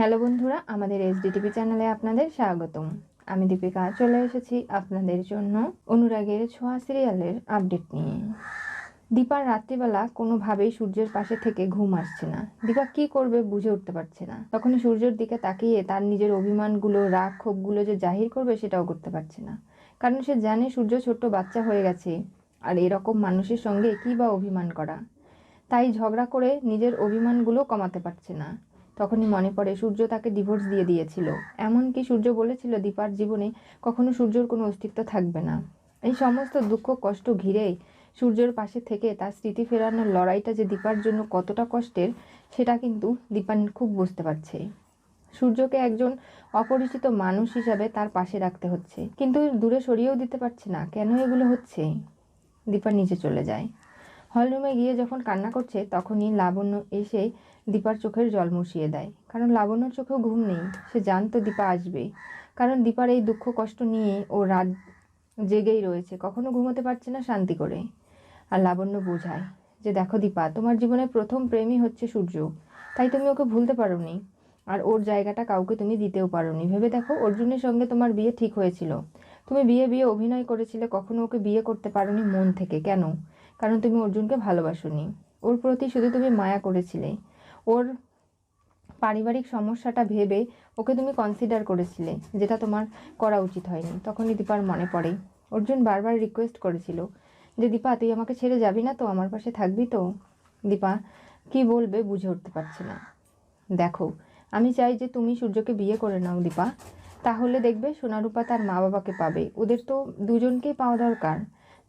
Hello বন্ধুরা, আমাদের SDTV চ্যানেলে আপনাদের স্বাগতম। আমি দীপিকা, চলে এসেছি আপনাদের জন্য অনুরাগের ছোঁয়া সিরিয়ালের আপডেট নিয়ে। দীপার রাত্রিবেলা কোনোভাবেই সূর্যের পাশে থেকে ঘুম আসছে না। দীপা কি করবে বুঝে উঠতে পারছে না। তখন সূর্যের দিকে তাকিয়ে তার নিজের অভিমানগুলো রাগ ক্ষোভগুলো যে জাহির করবে সেটাও করতে পারছে না। কারণ সে জানে সূর্য ছোট্ট বাচ্চা হয়ে গেছে, আর এরকম মানুষের সঙ্গে কী বা অভিমান করা? তাই ঝগড়া করে নিজের অভিমানগুলো কমাতে পারছে না। তখনই মনে পড়ে, সূর্য তাকে ডিভোর্স দিয়ে দিয়েছিল। এমনকি সূর্য বলেছিল, দীপার জীবনে কখনো সূর্যর কোনো অস্তিত্ব থাকবে না। এই সমস্ত দুঃখ, কষ্ট ঘিরে সূর্যের পাশে থেকে তার স্মৃতি ফেরানোর লড়াইটা যে দীপার জন্য কতটা কষ্টের, সেটা কিন্তু দীপা খুব বুঝতে পারছে। সূর্যকে একজন অপরিচিত মানুষ হিসাবে তার পাশে রাখতে হচ্ছে। কিন্তু দূরে সরিয়েও দিতে পারছে না। কেন এগুলো হচ্ছে? দীপা নিচে চলে যায়। হলরুমে গিয়ে যখন কান্না করছে, তখনই লাবণ্য এসে দীপার চোখের জল মুছিয়ে দেয়। কারণ লাবণ্যর চোখেও ঘুম নেই, সে জানতো দীপা আসবে কারণ দীপার এই দুঃখ কষ্ট নিয়ে ও রাত জেগেই রয়েছে, কখনো ঘুমোতে পারছে না শান্তি করে। আর লাবণ্য বোঝায় যে, দেখো দীপা, তোমার জীবনের প্রথম প্রেমই হচ্ছে সূর্য। তাই তুমি ওকে ভুলতে পারো নি আর ওর জায়গাটা কাউকে তুমি দিতেও পারো নি ভেবে দেখো, অর্জুনের সঙ্গে তোমার বিয়ে ঠিক হয়েছিল। তুমি বিয়ে বিয়ে অভিনয় করেছিলে, কখনো ওকে বিয়ে করতে পারোনি মন থেকে। কেন? কারণ তুমি অর্জুনকে ভালোবাসোনি। ওর প্রতি শুধু তুমি মায়া করেছিলে। ওর পারিবারিক সমস্যাটা ভেবে ওকে তুমি কনসিডার করেছিলে, যেটা তোমার করা উচিত হয়নি। তখনই দীপার মনে পড়ে। অর্জুন বারবার রিকোয়েস্ট করেছিল যে, দীপা, তুই আমাকে ছেড়ে যাবি না তো? আমার পাশে থাকবি তো? দীপা কি বলবে বুঝে উঠতে পারছে না। দেখো, আমি চাই যে তুমি সূর্যকে বিয়ে করে নাও, দীপা। তাহলে দেখবে সোনারূপা তার মা বাবাকে পাবে। ওদের তো দুজনকেই পাওয়া দরকার।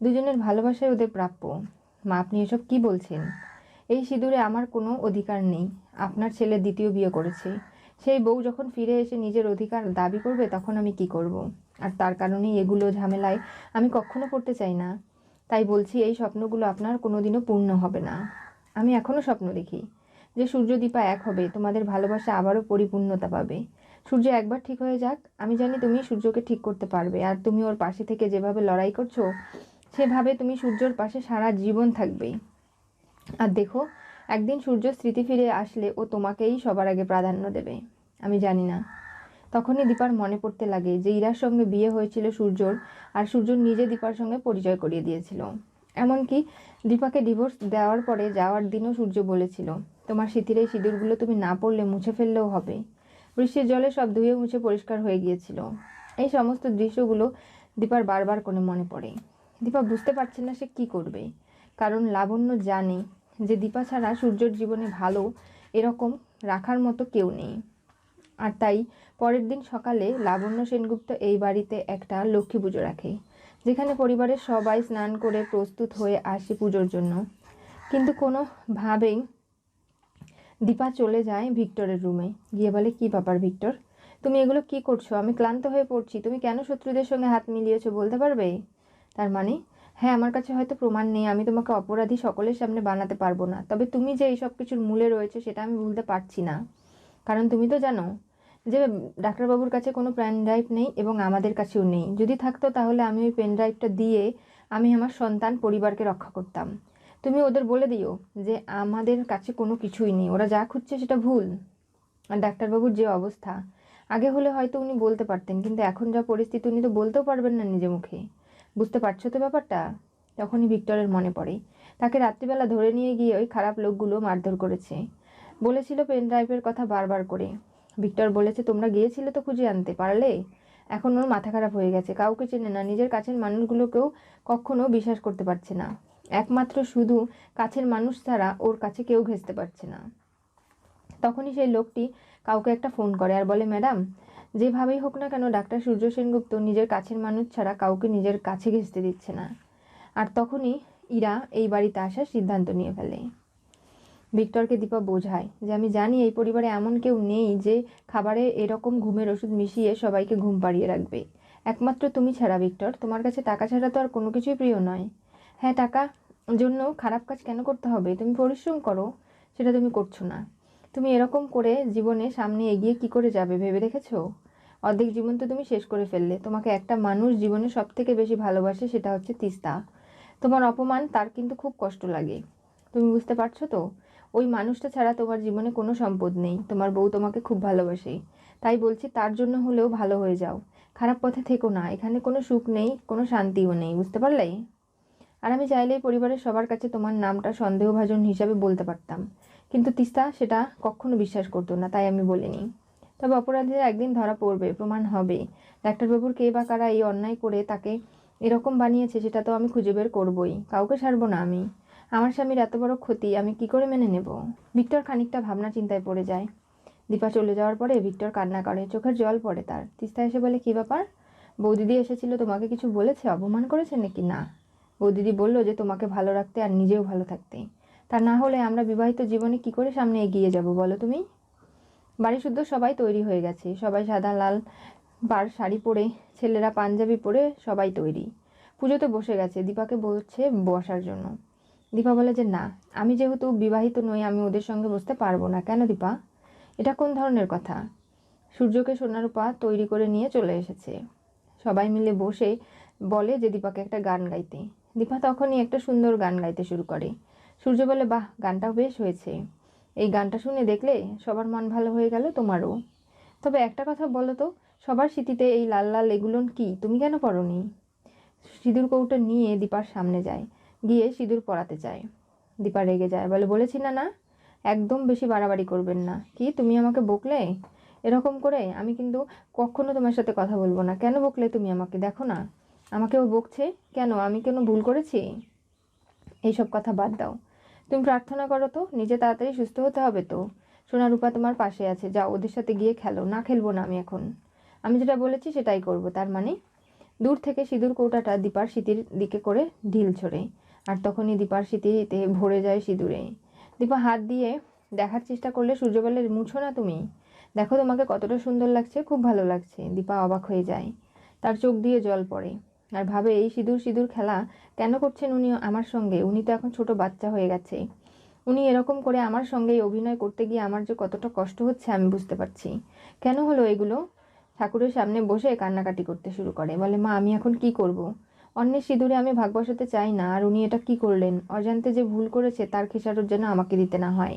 দুজনের ভালোবাসায় ওদের প্রাপ্য। মা, আপনি এসব কি বলছেন? এই সিঁদুরে আমার কোনো অধিকার নেই। আপনার ছেলে দ্বিতীয় বিয়ে করেছে। সেই বউ যখন ফিরে এসে নিজের অধিকার দাবি করবে, তখন আমি কি করব। আর তার কারণেই এগুলো ঝামেলায় আমি কখনো পড়তে চাই না। তাই বলছি, এই স্বপ্নগুলো আপনার কোনোদিনও পূর্ণ হবে না। আমি এখনও স্বপ্ন দেখি যে সূর্যদীপা এক হবে, তোমাদের ভালোবাসা আবারও পরিপূর্ণতা পাবে। সূর্য একবার ঠিক হয়ে যাক, আমি জানি তুমি সূর্যকে ঠিক করতে পারবে, আর তুমি ওর পাশে থেকে যেভাবে লড়াই করছ, সেভাবে তুমি সূর্যর পাশে সারা জীবন থাকবে। আর দেখো, একদিন সূর্য স্মৃতি ফিরে আসলে ও তোমাকেই সবার আগে প্রাধান্য দেবে। আমি জানি না। তখনই দীপার মনে পড়তে লাগে যে ইরার সঙ্গে বিয়ে হয়েছিল সূর্যর আর সূর্য নিজে দীপার সঙ্গে পরিচয় করিয়ে দিয়েছিল। এমনকি দীপাকে ডিভোর্স দেওয়ার পরে যাওয়ার দিনও সূর্য বলেছিল, তোমার স্মৃতির এই সিঁদুরগুলো তুমি না পড়লে মুছে ফেললেও হবে। বৃষ্টির জলে সব ধুয়ে মুছে পরিষ্কার হয়ে গিয়েছিল। এই সমস্ত দৃশ্যগুলো দীপার বারবার করে মনে পড়ে। দীপা বুঝতে পারছে না সে কি করবে। কারণ লাবণ্য জানে যে দীপা ছাড়া সূর্যর জীবনে ভালো এরকম রাখার মতো কেউ নেই। আর তাই পরের দিন সকালে লাবণ্য সেনগুপ্ত এই বাড়িতে একটা লক্ষ্মী পুজো রাখে, যেখানে পরিবারের সবাই স্নান করে প্রস্তুত হয়ে আসে পুজোর জন্য। কিন্তু কোনোভাবেই দীপা চলে যায় ভিক্টরের রুমে। গিয়ে বলে, কি ব্যাপার ভিক্টর? তুমি এগুলো কি করছ? আমি ক্লান্ত হয়ে পড়ছি। তুমি কেন শত্রুদের সঙ্গে হাত মিলিয়েছো বলতে পারবে? তার মানে হ্যাঁ আমার কাছে হয়তো প্রমাণ নেই। আমি তোমাকে অপরাধী সকলের সামনে বানাতে পারব না। তবে তুমি যে এই সব কিছুর মূলে রয়েছে, সেটা আমি ভুলতে পারছি না। কারণ তুমি তো জানো যে ডাক্তারবাবুর কাছে কোনো পেন ড্রাইভ নেই এবং আমাদের কাছেও নেই। যদি থাকতো তাহলে আমি ওই পেন ড্রাইভটা দিয়ে আমি আমার সন্তান, পরিবারকে রক্ষা করতাম। তুমি ওদের বলে দিও যে, আমাদের কাছে কোনো কিছুই নেই। ওরা যা খুঁজছে সেটা ভুল। আর ডাক্তারবাবুর যে অবস্থা। আগে হলে হয়তো উনি বলতে পারতেন, কিন্তু এখন যা পরিস্থিতি, উনি তো বলতেও পারবেন না নিজে মুখে। বুঝতে পারছ তো ব্যাপারটা? তখনই ভিক্টরের মনে পড়ে। তাকে রাত্রিবেলা ধরে নিয়ে গিয়ে ওই খারাপ লোকগুলো মারধর করেছে। বলেছিল পেন ড্রাইভের কথা বারবার করে। ভিক্টর বলেছে, তোমরা গিয়েছিলে তো খুঁজে আনতে, পারলে? এখন ওর মাথা খারাপ হয়ে গেছে। কাউকে চেনে না, নিজের কাছের মানুষগুলোকেও কখনো বিশ্বাস করতে পারছে না। একমাত্র শুধু কাছের মানুষ ছাড়া ওর কাছে কেউ ঘেঁচতে পারছে না। তখনই সেই লোকটি কাউকে একটা ফোন করে আর বলে, ম্যাডাম যেভাবেই হোক না কেন, ডাক্তার সূর্য সেনগুপ্ত নিজের কাছের মানুষ ছাড়া কাউকে নিজের কাছে ঘেঁচতে দিচ্ছে না। আর তখনই ইরা এই বাড়িতে আসার সিদ্ধান্ত নিয়ে ফেলে। ভিক্টরকে দীপা বোঝায় যে, আমি জানি এই পরিবারে এমন কেউ নেই যে খাবারে এরকম ঘুমের ওষুধ মিশিয়ে সবাইকে ঘুম পাড়িয়ে রাখবে। একমাত্র তুমি ছাড়া, ভিক্টর। তোমার কাছে টাকা ছাড়া তো আর কোনো কিছুই প্রিয় নয়। হ্যাঁ টাকা জন্য খারাপ কাজ কেন করতে হবে? তুমি পরিশ্রম করো। সেটা তুমি করছ না। তুমি এরকম করে জীবনে সামনে এগিয়ে কি করে যাবে ভেবে দেখেছ? অর্ধেক জীবন তো তুমি শেষ করে ফেললে। তোমাকে একটা মানুষ জীবনে সব থেকে বেশি ভালোবাসে সেটা হচ্ছে তিস্তা। তোমার অপমান, তার কিন্তু খুব কষ্ট লাগে। তুমি বুঝতে পারছ তো? ওই মানুষটা ছাড়া তোমার জীবনে কোনো সম্পদ নেই। তোমার বউ তোমাকে খুব ভালোবাসে। তাই বলছি, তার জন্য হলেও ভালো হয়ে যাও। খারাপ পথে থেকো না। এখানে কোনো সুখ নেই, কোনো শান্তিও নেই। বুঝতে পারলে? আর আমি চাইলেই পরিবারের সবার কাছে তোমার নামটা সন্দেহভাজন হিসাবে বলতে পারতাম। কিন্তু তিস্তা সেটা কখনো বিশ্বাস করতো না, তাই আমি বলিনি। তবে অপরাধীরা একদিন ধরা পড়বে, প্রমাণ হবে। ডাক্তারবাবুর কে বা কারা এই অন্যায় করে তাকে এরকম বানিয়েছে সেটা তো আমি খুঁজে বের করবই, কাউকে ছাড়বো না আমি। আমার স্বামীর এত বড় ক্ষতি, আমি কি করে মেনে নেব? ভিক্টর খানিকটা ভাবনা চিন্তায় পড়ে যায়। দীপা চলে যাওয়ার পরে ভিক্টর কান্না করে, চোখের জল পড়ে তার। তিস্তা এসে বলে, কী ব্যাপার? বৌদিদি এসেছিল, তোমাকে কিছু বলেছে? অপমান করেছে নাকি না? বৌদিদি বলল যে, তোমাকে ভালো রাখতে আর নিজেও ভালো থাকতে। তা না হলে আমরা বিবাহিত জীবনে কি করে সামনে এগিয়ে যাব বলো তুমি? বাড়ি শুদ্ধ সবাই তৈরি হয়ে গেছে। সবাই সাদা, লাল, বার শাড়ি পরে, ছেলেরা পাঞ্জাবি পরে সবাই তৈরি। পুজোতে বসে গেছে, দীপাকে বলছে বসার জন্য। দীপা বলে যে না, আমি যেহেতু বিবাহিত নই, আমি ওদের সঙ্গে বসতে পারব না। কেন দীপা? এটা কোন ধরনের কথা? সূর্যকে সোনারূপা তৈরি করে নিয়ে চলে এসেছে। সবাই মিলে বসে বলে যে দীপাকে একটা গান গাইতে। দীপা তখনই একটা সুন্দর গান গাইতে শুরু করে। সূর্য বলে, বাহ গানটা বেশ হয়েছে। এই গানটা শুনে দেখলে সবার মন ভালো হয়ে গেল তোমারও। তবে একটা কথা বলো তো, সবার স্মৃতিতে এই লাল লাল এগুলো কি? তুমি কেন পড়নি? সিঁদুর কৌটো নিয়ে দীপার সামনে যায়, গিয়ে সিঁদুর পরাতে চায় দীপা রেগে যায়, বলে, বলেছি না না, একদম বেশি বাড়াবাড়ি করবেন না। কি, তুমি আমাকে বকলে? এরকম করে আমি কিন্তু কখনো তোমার সাথে কথা বলব না। কেন বকলে তুমি আমাকে? দেখো না। আমাকেও বকছে। কেন? আমি কেন ভুল করেছি? এইসব কথা বাদ দাও। তুমি প্রার্থনা করো তো, নিজে তাড়াতাড়ি সুস্থ হতে হবে তো। সোনা রূপা তোমার পাশে আছে, যাও, ওদের সাথে গিয়ে খেলো, না খেলব না আমি এখন। আমি যেটা বলেছি সেটাই করব, তার মানে দূর থেকে সিঁদুর কৌটাটা দীপার স্মৃতির দিকে করে ঢিল ছড়ে, আর তখনই দীপার স্মৃতিতে ভরে যায় সিঁদুরে। দীপা হাত দিয়ে দেখার চেষ্টা করলে সূর্য বলে মুছো না তুমি? দেখো তোমাকে কতটা সুন্দর লাগছে, খুব ভালো লাগছে। দীপা অবাক হয়ে যায়। তার চোখ দিয়ে জল পড়ে। আর ভাবে এই সিঁদুর সিঁদুর খেলা কেন করছেন উনি আমার সঙ্গে? উনি তো এখন ছোট বাচ্চা হয়ে গেছে। উনি এরকম করে আমার সঙ্গেই অভিনয় করতে গিয়ে আমার যে কতটা কষ্ট হচ্ছে আমি বুঝতে পারছি। কেন হলো এগুলো? ঠাকুরের সামনে বসে কান্নাকাটি করতে শুরু করে। বলে, মা, আমি এখন কি করব। অন্যের সিঁদুরে আমি ভাগ বসাতে চাই না, আর উনি এটা কি করলেন? অজান্তে যে ভুল করেছে তার খেসারোর যেন আমাকে দিতে না হয়।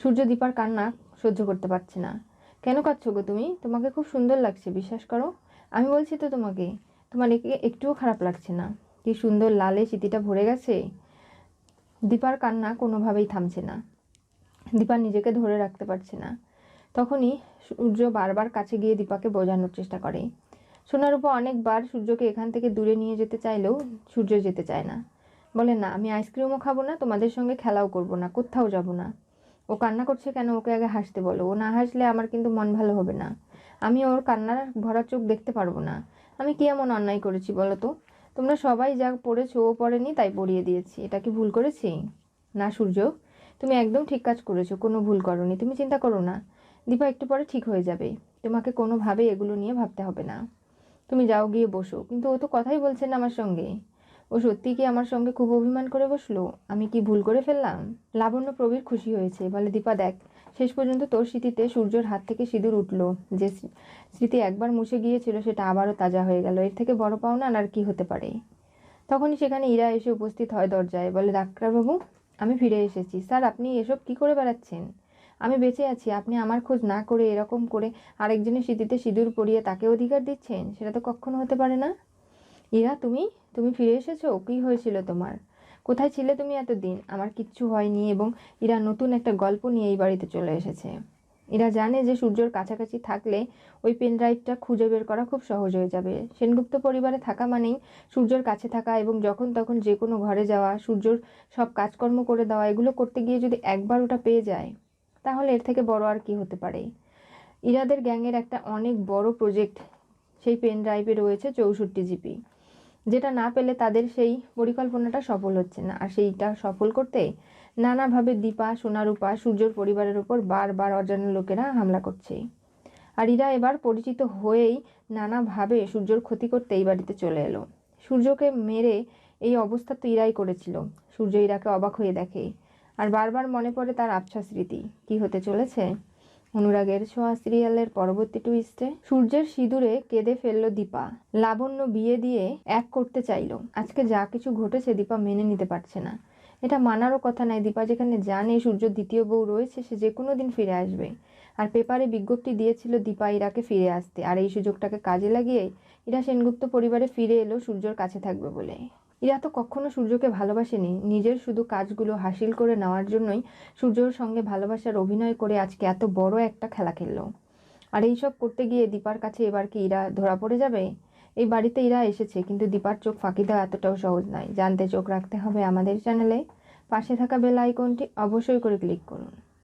সূর্য দীপার কান্না সহ্য করতে পারছে না। কেন কাঁদছো গো তুমি? তোমাকে খুব সুন্দর লাগছে, বিশ্বাস করো। আমি বলছি তো তোমাকে তোমার একে একটুও খারাপ লাগছে না। কি সুন্দর লালে স্মৃতিটা ভরে গেছে? দীপার কান্না কোনোভাবেই থামছে না। দীপা নিজেকে ধরে রাখতে পারছে না। তখনই সূর্য বারবার কাছে গিয়ে দীপাকে বোঝানোর চেষ্টা করে। সোনারূপা অনেকবার সূর্যকে এখান থেকে দূরে নিয়ে যেতে চাইলেও সূর্য যেতে চায় না। বলে, না, আমি আইসক্রিমও খাব না, তোমাদের সঙ্গে খেলাও করব না, কোথাও যাব না। ও কান্না করছে কেন? ওকে আগে হাসতে বলো। ও না হাসলে আমার কিন্তু মন ভালো হবে না। আমি ওর কান্নার ভরা চোখ দেখতে পারব না। আমি কি এমন অন্যায় করেছি বলো তো? তোমরা সবাই যা পড়েছো ও পড়েনি তাই পড়িয়ে দিয়েছি। এটা কি ভুল করেছি? না সূর্য, তুমি একদম ঠিক কাজ করেছ, কোনো ভুল করনি। তুমি চিন্তা করো না। দীপা, একটু পরে ঠিক হয়ে যাবে। তোমাকে কোনোভাবে এগুলো নিয়ে ভাবতে হবে না। তুমি যাও গিয়ে বসো। কিন্তু ও তো কথাই বলছে না আমার সঙ্গে। ও সত্যি কি আমার সঙ্গে খুব অভিমান করে বসল? আমি কি ভুল করে ফেললাম? লাবণ্য প্রবীর খুশি হয়েছে। বলে, দীপা, দেখ শেষ পর্যন্ত তোর স্মৃতিতে সূর্যর হাত থেকে সিঁদুর উঠল। যে স্মৃতি একবার মুছে গিয়েছিল, সেটা আবারও তাজা হয়ে গেল। এর থেকে বড় পাওনা আর কি হতে পারে? তখনই সেখানে ইরা এসে উপস্থিত হয় দরজায়। বলে ডাক্তারবাবু আমি ফিরে এসেছি। স্যার, আপনি এসব কি করে বেড়াচ্ছেন? আমি বেঁচে আছি। আপনি আমার খোঁজ না করে এরকম করে আরেকজনের স্মৃতিতে সিঁদুর পরিয়ে তাকে অধিকার দিচ্ছেন? সেটা তো কখনো হতে পারে না? ইরা, তুমি তুমি ফিরে এসেছ? কী হয়েছিল তোমার? কোথায় ছিলে তুমি এতদিন? আমার কিচ্ছু হয়নি এবং ইরা নতুন একটা গল্প নিয়ে এই বাড়িতে চলে এসেছে। এরা জানে যে সূর্যর কাছাকাছি থাকলে ওই পেন ড্রাইভটা খুঁজে বের করা খুব সহজ হয়ে যাবে। সেনগুপ্ত পরিবারে থাকা মানেই সূর্যর কাছে থাকা এবং যখন তখন যে কোনো ঘরে যাওয়া, সূর্যর সব কাজকর্ম করে দেওয়া, এগুলো করতে গিয়ে যদি একবার ওটা পেয়ে যায়, তাহলে এর থেকে বড় আর কি হতে পারে। ইরাদের গ্যাংয়ের একটা অনেক বড় প্রজেক্ট সেই পেন ড্রাইভে রয়েছে চৌষট্টি জিপি যেটা না পেলে তাদের সেই পরিকল্পনাটা সফল হচ্ছে না। আর সেইটা সফল করতে নানাভাবে দীপা, সোনারূপা, সূর্যর পরিবারের ওপর বারবার অজানা লোকেরা হামলা করছে। আর ইরা এবার পরিচিত হয়েই নানাভাবে সূর্যর ক্ষতি করতে এই বাড়িতে চলে এলো। সূর্যকে মেরে এই অবস্থা তো ইরাই করেছিল। সূর্য ইরাকে অবাক হয়ে দেখে। আর বারবার মনে পড়ে তার আবছা স্মৃতি। কি হতে চলেছে? অনুরাগের ছোঁয়া সিরিয়ালের পরবর্তী টুইস্টে সূর্যের সিঁদুরে কেঁদে ফেলল দীপা। লাবণ্য বিয়ে দিয়ে এক করতে চাইল। আজকে যা কিছু ঘটেছে দীপা মেনে নিতে পারছে না। এটা মানারও কথা নয় দীপা, যেখানে জানে সূর্যর দ্বিতীয় বউ রয়েছে, সে যে কোনো দিন ফিরে আসবে। আর পেপারে বিজ্ঞপ্তি দিয়েছিল দীপা ইরাকে ফিরে আসতে। আর এই সুযোগটাকে কাজে লাগিয়ে ইরা সেনগুপ্ত পরিবারে ফিরে এলো সূর্যর কাছে থাকবে বলে। ইরা তো কখনো সূর্যকে ভালোবাসেনি। নিজের শুধু কাজগুলো হাসিল করে নেওয়ার জন্যই সূর্যর সঙ্গে ভালোবাসার অভিনয় করে আজকে এত বড় একটা খেলা খেললো। আর এইসব করতে গিয়ে দীপার কাছে এবার কি ইরা ধরা পড়ে যাবে? এই বাড়িতে ইরা এসেছে, কিন্তু দীপার চোখ ফাঁকি দেওয়া এতটাও সহজ নয়। জানতে চোখ রাখতে হবে আমাদের চ্যানেলে। পাশে থাকা বেল আইকনটি অবশ্যই করে ক্লিক করুন।